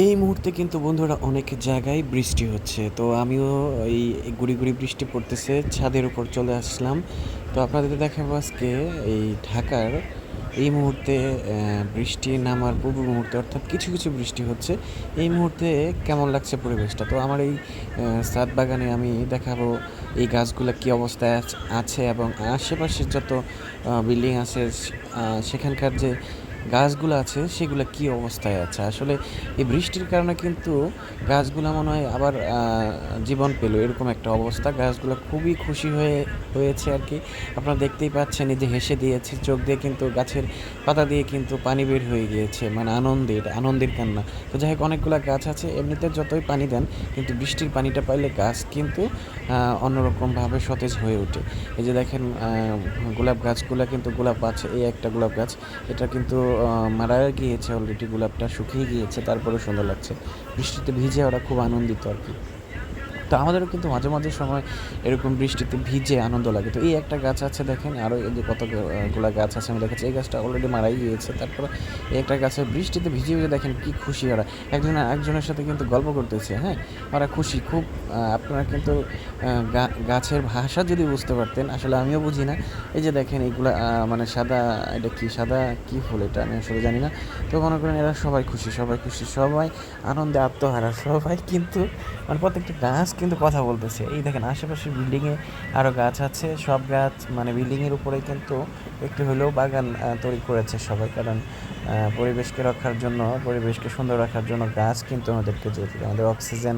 এই মুহূর্তে কিন্তু বন্ধুরা অনেক জায়গায় বৃষ্টি হচ্ছে। তো আমিও এই গুড়ি গুড়ি বৃষ্টি পড়তেছে, ছাদের উপর চলে আসলাম। তো আপনাদের দেখাবো আজকে এই ঢাকার এই মুহূর্তে বৃষ্টি নামার পূর্ব মুহূর্তে, অর্থাৎ কিছু কিছু বৃষ্টি হচ্ছে। এই মুহূর্তে কেমন লাগছে পরিবেশটা? তো আমার এই ছাদ বাগানে আমি দেখাবো এই গাছগুলো কী অবস্থায় আছে এবং আশেপাশের যত বিল্ডিং আছে সেখানকার যে গাছগুলো আছে, সেগুলো কী অবস্থায় আছে? আসলে এই বৃষ্টির কারণে কিন্তু গাছগুলো মনে হয় আবার জীবন পেল। এরকম একটা অবস্থা। গাছগুলো খুবই খুশি হয়ে, হয়েছে আর কি আপনারা দেখতেই পাচ্ছেন, এই যে হেসে দিয়েছে, চোখ দিয়ে কিন্তু গাছের পাতা দিয়ে কিন্তু পানি বের হয়ে গিয়েছে। মানে আনন্দের আনন্দের কান্না। তো যাই হোক, অনেকগুলো গাছ আছে, এমনিতে যতই পানি দেন, কিন্তু বৃষ্টির পানিটা পাইলে গাছ কিন্তু অন্যরকমভাবে সতেজ হয়ে ওঠে। এই যে দেখেন গোলাপ গাছগুলো কিন্তু গোলাপ আছে, এই একটা গোলাপ গাছ। এটা কিন্তু মারা গিয়েছে অলরেডি গোলাপটা শুকিয়ে গিয়েছে, তারপরেও সুন্দর লাগছে। বৃষ্টিতে ভিজে ওরা খুব আনন্দিত আর কি। তো আমাদেরও কিন্তু মাঝে মাঝে সময় এরকম বৃষ্টিতে ভিজে আনন্দ লাগে। তো এই একটা গাছ আছে দেখেন আরও এই যে কতগুলো গাছ আছে আমি দেখেছি এই গাছটা অলরেডি মারাই গিয়েছে। তারপরে এই একটা গাছে বৃষ্টিতে ভিজে ভিজে দেখেন কী খুশি ওরা। একজন, একজনের সাথে কিন্তু গল্প করতেছে হ্যাঁ? ওরা খুশি, খুব আপনারা কিন্তু গাছের ভাষা যদি বুঝতে পারতেন, আসলে আমিও বুঝি না। এই যে দেখেন এইগুলা মানে সাদা, এটা কি সাদা, কি ফুল এটা আমি আসলে জানি না। তো মনে করেন এরা সবাই খুশি সবাই খুশি, সবাই আনন্দে আত্মহারা, সবাই কিন্তু মানে প্রত্যেকটা গাছ কিন্তু কথা বলতেছে। এই দেখেন, আশেপাশে বিল্ডিংয়ে আরও গাছ আছে। সব গাছ মানে বিল্ডিংয়ের উপরে কিন্তু একটু হলেও বাগান তৈরি করেছে সবাই। কারণ পরিবেশকে রক্ষার জন্য, পরিবেশকে সুন্দর রাখার জন্য গাছ কিন্তু আমাদেরকে জরুরি আমাদের অক্সিজেন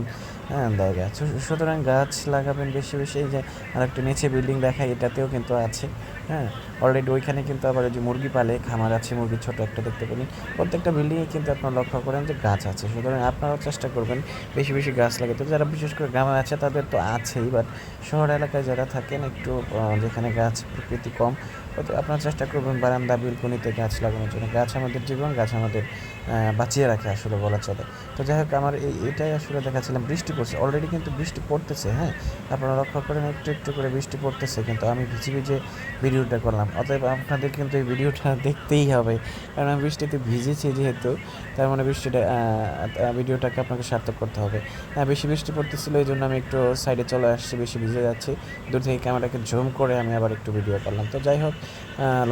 হ্যাঁ দেয় গাছ। সুতরাং গাছ লাগাবেন বেশি বেশি, এই যে আরেকটা নিচে বিল্ডিং দেখায় এটাতেও কিন্তু আছে হ্যাঁ। অলরেডি ওইখানে কিন্তু আবার যে মুরগি পালে, খামার আছে মুরগি ছোট একটা দেখতে পেলেন। প্রত্যেকটা বিল্ডিংয়ে কিন্তু আপনারা লক্ষ্য করেন যে গাছ আছে, সুতরাং আপনারাও চেষ্টা করবেন বেশি বেশি গাছ লাগাতে। যারা বিশেষ করে গ্রামে আছে, তাদের তো আছেই বাট শহর এলাকায় যারা থাকেন, একটু যেখানে গাছ প্রকৃতি কম আপনারা চেষ্টা করবেন বারান্দা, বিলকুনিতে গাছ লাগানোর জন্য। গাছ আমাদের জীবন, গাছ আমাদের বাঁচিয়ে রাখে আসলে বলা চলে। তো যাই হোক, আমার এই, এটাই আসলে দেখাচ্ছিলাম, বৃষ্টি পড়ছে। অলরেডি কিন্তু বৃষ্টি পড়তেছে হ্যাঁ? আপনারা লক্ষ্য করেন, একটু একটু করে বৃষ্টি পড়তেছে, কিন্তু আমি ভিজে ভিজে ভিডিওটা করলাম। অতএব আপনাদের কিন্তু এই ভিডিওটা দেখতেই হবে, কারণ আমি বৃষ্টিতে ভিজেছি যেহেতু, তার মানে বৃষ্টিটা ভিডিওটাকে আপনাকে সার্থক করতে হবে। হ্যাঁ বেশি বৃষ্টি পড়তেছিল, এই জন্য আমি একটু সাইডে চলে আসছি, বেশি ভিজে যাচ্ছি। দূর থেকে ক্যামেরাকে জুম করে আমি আবার একটু ভিডিও করলাম। তো যাই হোক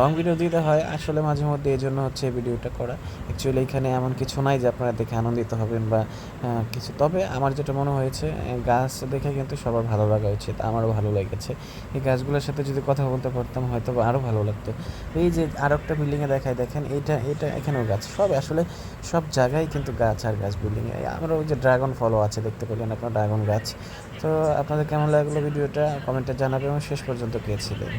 লং ভিডিও দিতে হয়। আসলে মাঝে মধ্যে এই জন্য হচ্ছে ভিডিওটা করা। অ্যাকচুয়ালি এখানে এমন কিছু নাই যে আপনারা দেখে আনন্দিত হবেন বা কিছু। তবে আমার যেটা মনে হয়েছে গাছ দেখে কিন্তু সবার ভালো লাগা উচিত। আমারও ভালো লেগেছে। এই গাছগুলোর সাথে যদি কথা বলতে পারতাম হয়তো বা আরও ভালো লাগতো। এই যে আর একটা বিল্ডিংয়ে দেখায়, দেখেন এটা এটা এখানেও গাছ। সব আসলে সব জায়গায় কিন্তু গাছ আর গাছ বিল্ডিংয়ে আমরা ওই যে ড্রাগন ফলও আছে, দেখতে পেলেন আপনার ড্রাগন গাছ। তো আপনাদের কেমন লাগল ভিডিওটা কমেন্টে জানাবেন। এবং শেষ পর্যন্ত কে ছিলেন।